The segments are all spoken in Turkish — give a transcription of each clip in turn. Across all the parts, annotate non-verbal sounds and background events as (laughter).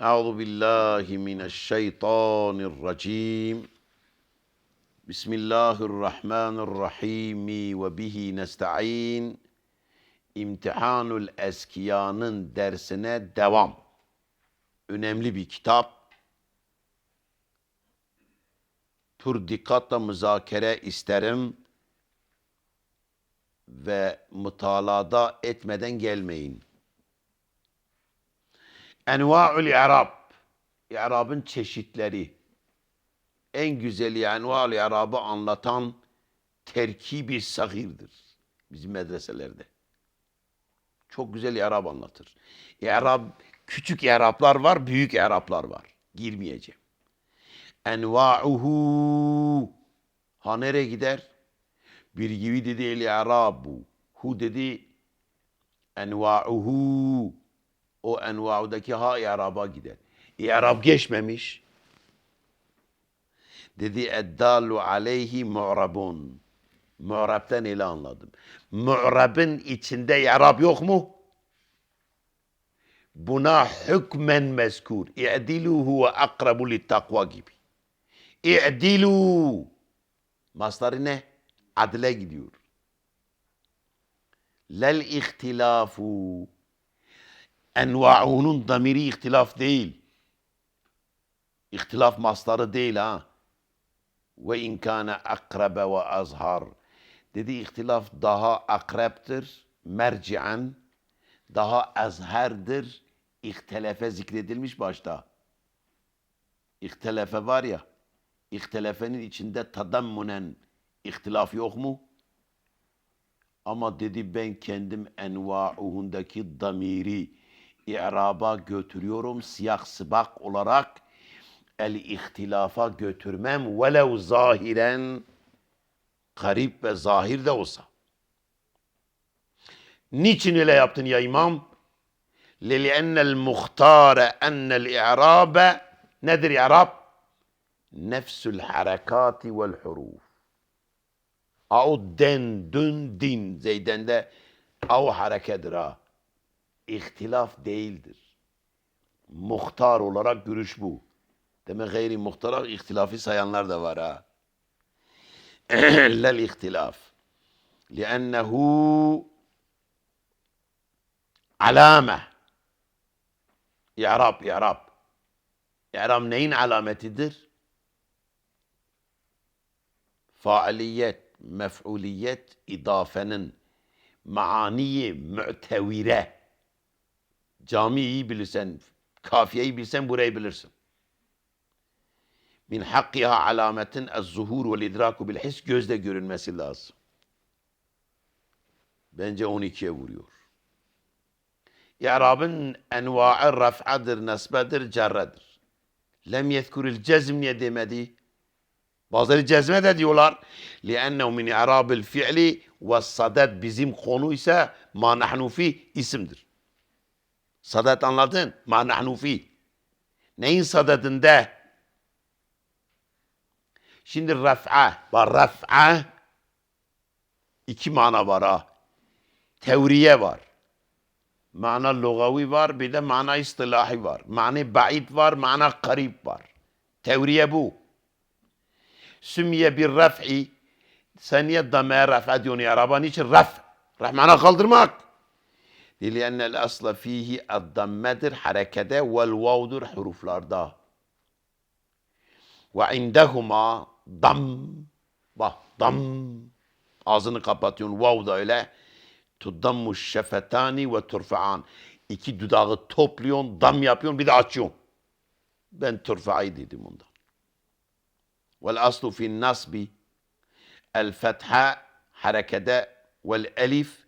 Euzu billahi mineşşeytanirracim. Bismillahirrahmanirrahim ve bihi nestaîn. İmtihanul Eskiya'nın dersine devam. Önemli bir kitap. Pür dikkatle müzakere isterim ve mutalada etmeden gelmeyin. Enva'ul i'rab. İ'rabın çeşitleri. En güzeli enva'ul i'rabı anlatan terkibi sahirdir. Bizim medreselerde. Çok güzel i'rab anlatır. İ'rab, küçük i'rablar var, büyük i'rablar var. Girmeyeceğim. Enva'uhu. Ha nereye gider? Bir gibi dedi el i'rabu. Hu dedi enva'uhu. O enva'udaki ha i'raba gider. İ'rab geçmemiş. Dedi eddalu aleyhi mu'rabun. Mu'rab'den ile anladım. Mu'rab'ın içinde i'rab yok mu? Buna hükmen mezkur. İ'dilu huve akrabu littakva gibi. İ'dilu. Masları ne? Adle gidiyor. Lel ihtilafu. Enva'unun damiri ihtilaf değil. İhtilaf masları değil ha. Ve in kana akrabe ve azhar. Dedi ihtilaf daha akreptir, merci'en, daha azherdir, ihtelefe zikredilmiş başta. İhtelefe var ya, ihtilafenin içinde tadammunen ihtilaf yok mu? Ama dedi ben kendim enva'uhundaki damiri i'raba götürüyorum siyah sıbak olarak el ihtilafa götürmem velev zahiren garip ve zahir de olsa. Niçin öyle yaptın ya imam? لِلْاَنَّ الْمُخْتَارَ اَنَّ الْاِعْرَابَ Nedir i'rab? Nefsül harekati vel huruf. Au den, dün, din. Zeyden'de au harekedir ha. İhtilaf değildir. Muhtar olarak görüş bu. Demek gayri muhtara ihtilafı sayanlar da var ha. (clears throat) Lel ihtilaf. Liannehu alame. İ'rab, i'rab. İ'rab neyin alametidir? Faaliyet, mef'uliyet, idafenin maaniyi mü'tevire. Camiyi iyi bilirsen, kafiyeyi bilsen burayı bilirsin. Min hakkiha alametin ez-zuhur vel idraku bil his gözle görünmesi lazım. Bence 12'ye vuruyor. İ'rabın enva'i raf'adır, nesbedir, cerredir. Lem yezkuril cezm niye demedi? Bazıları cezme de diyorlar. لِأَنَّهُ مِنْ اِعْرَابِ الْفِعْلِ وَالصَّدَدْ bizim konu ise ma nahnu fi isimdir. Sadat anladın? Ma nahnu fi. Neyin sadedinde? Şimdi raf'a var. Raf'a iki mana var ha. Tevriye var. Mana lugavi var bir de mana istilahi var. Mana ba'id var, mana karib var. Tevriye bu. Sümmiye bir raf'i sen niye damaya raf'a diyorsun ya Rabbi? Niçin raf? Raf mana kaldırmak. Dilyenel asla fihi addammedir harekede vel vavdur huruflarda. Ve indehuma dam. Bak dam. Ağzını kapatıyorsun. Vav da öyle. Tuddammu şefetani ve turfa'an. İki dudağı topluyorsun, dam yapıyorsun, bir de açıyorsun. Ben turfa'yı dedim ondan. Vel aslu fin nasbi. El fetha harekede vel elif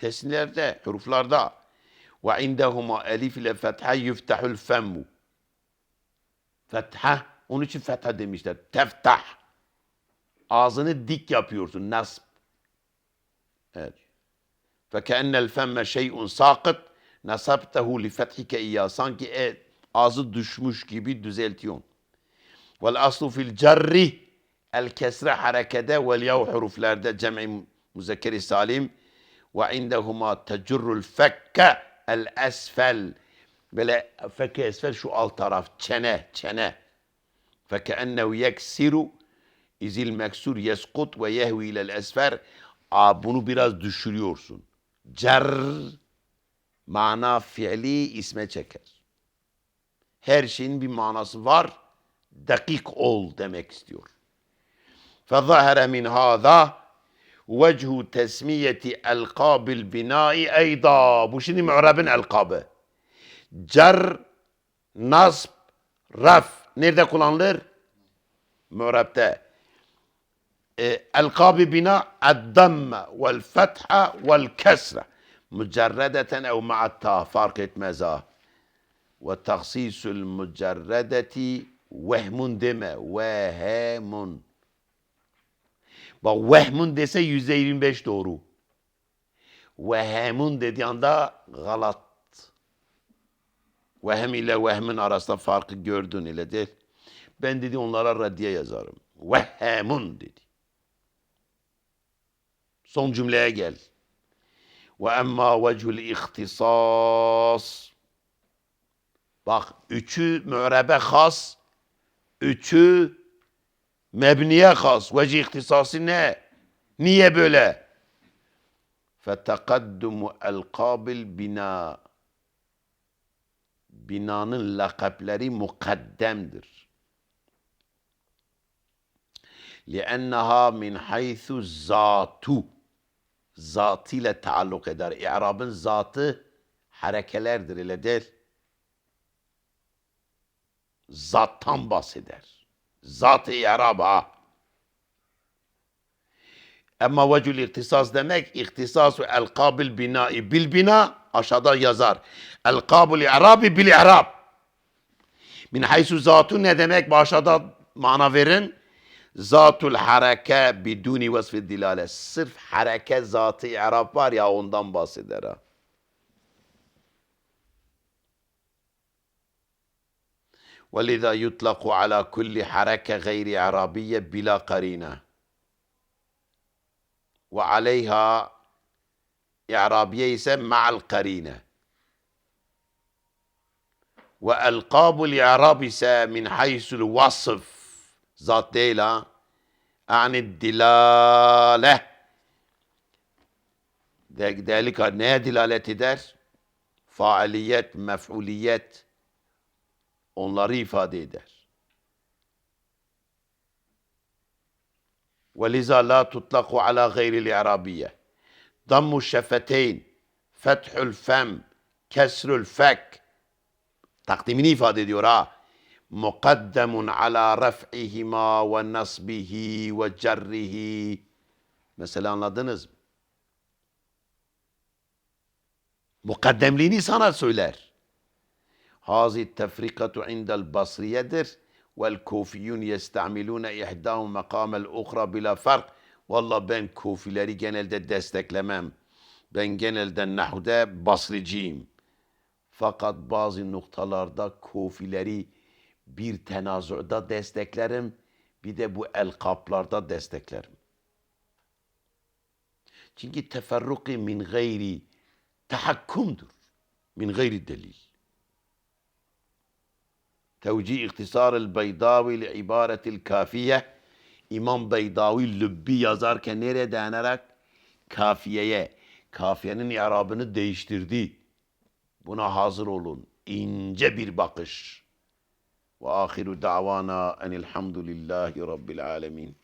tesnilerde, huruflarda ve indehuma elif ile fetha yüftahul femmu. Fetha, onun için fetha demişler. Teftah. Ağzını dik yapıyorsun, nasb. Evet. Fekennel femme şey'un sakıt nasabtehu li fethike iyya. Sanki e, ağzı düşmüş gibi düzeltiyorsun. Vel aslu fil cerri el kesre harekede vel yav huruflerde cem'i müzekkeri salim ve indehuma tecurrul fekke el esfel Böyle feke esfer şu alt taraf çene çene. Fekeennehu yeksiru izil meksur yeskut ve yehvi ilel esfer. Aa, bunu biraz düşürüyorsun. Cer mana fiili isme çeker. Her şeyin bir manası var. Dakik ol demek istiyor. فظهر من هذا وجه تسمية ألقاب البناء أيضا. بوشني معربن ألقاب. جر نصب رف. نيردا كولانلر معربتا ألقاب بناء الضمة والفتحة والكسرة مجردة أو مع التاء فارقة مزا وتخصيص المجردة وهم دم وهم Bak vehmun dese yüzde yirmi beş doğru. Vehemun dediği anda galat. Vehem ile vehmin arasında farkı gördün ile değil. Ben dedi onlara raddiye yazarım. Vehemun dedi. Son cümleye gel. Ve emma vecihul ihtisas. Bak üçü mü'rebe has, üçü mebniye has. Vecih ihtisası ne? Niye böyle? Fetekaddumu elkabil bina. Binanın lakapları mukaddemdir. لِأَنَّهَا min haythu zatu. Zatıyla taalluk eder. İ'rabın zatı harekelerdir öyle değil. Zattan bahseder. Zat-ı i'rab ha. Ama vecül ihtisas demek ihtisasu elkabil binai bil bina aşağıda yazar. Elkabul i'rabi bil i'rab. Min haysu zatu ne demek? Aşağıda mana verin. Zatul hareke biduni vasfi dilale. Sırf hareke zatı i'rab var ya ondan bahseder ha. ولذا يطلق على كل حركة غير إعرابية بلا قرينة. وعليها إعرابية مع القرينة. وألقاب الإعراب من حيث الوصف ذات ديلا عن الدلالة. ذلك dilalet eder? Faaliyet, mef'uliyet, onları ifade eder. وَلِذَا لَا تُطْلَقُ عَلَى غَيْرِ الْإِعْرَابِيَّةِ ضَمُّ الشَّفَتَيْنِ فَتْحُ الْفَمْ كَسْرُ الْفَكْ Takdimini ifade ediyor ha. مُقَدَّمٌ عَلَى رَفْعِهِمَا وَنَصْبِهِ وَجَرِّهِ Mesela anladınız mı? Mukaddemliğini sana söyler. هذه التفرقة عند البصرية والكوفيون يستعملون إحداهم مقام الأخرى بلا فرق Valla ben kufileri genelde desteklemem. Ben genelde nahuda basriciyim. Fakat bazı noktalarda kufileri bir tenazuda desteklerim. Bir de bu elkaplarda desteklerim. Çünkü teferruki min gayri tahakkumdur. Min gayri delil. توجيه اختصار البيضاوي لعبارة الكافية İmam Beydavi Lübbi yazarken nereye dayanarak? Kafiyeye. Kafiyenin i'rabını değiştirdi. Buna hazır olun. İnce bir bakış. Ve ahiru davana enilhamdülillahi rabbil alemin.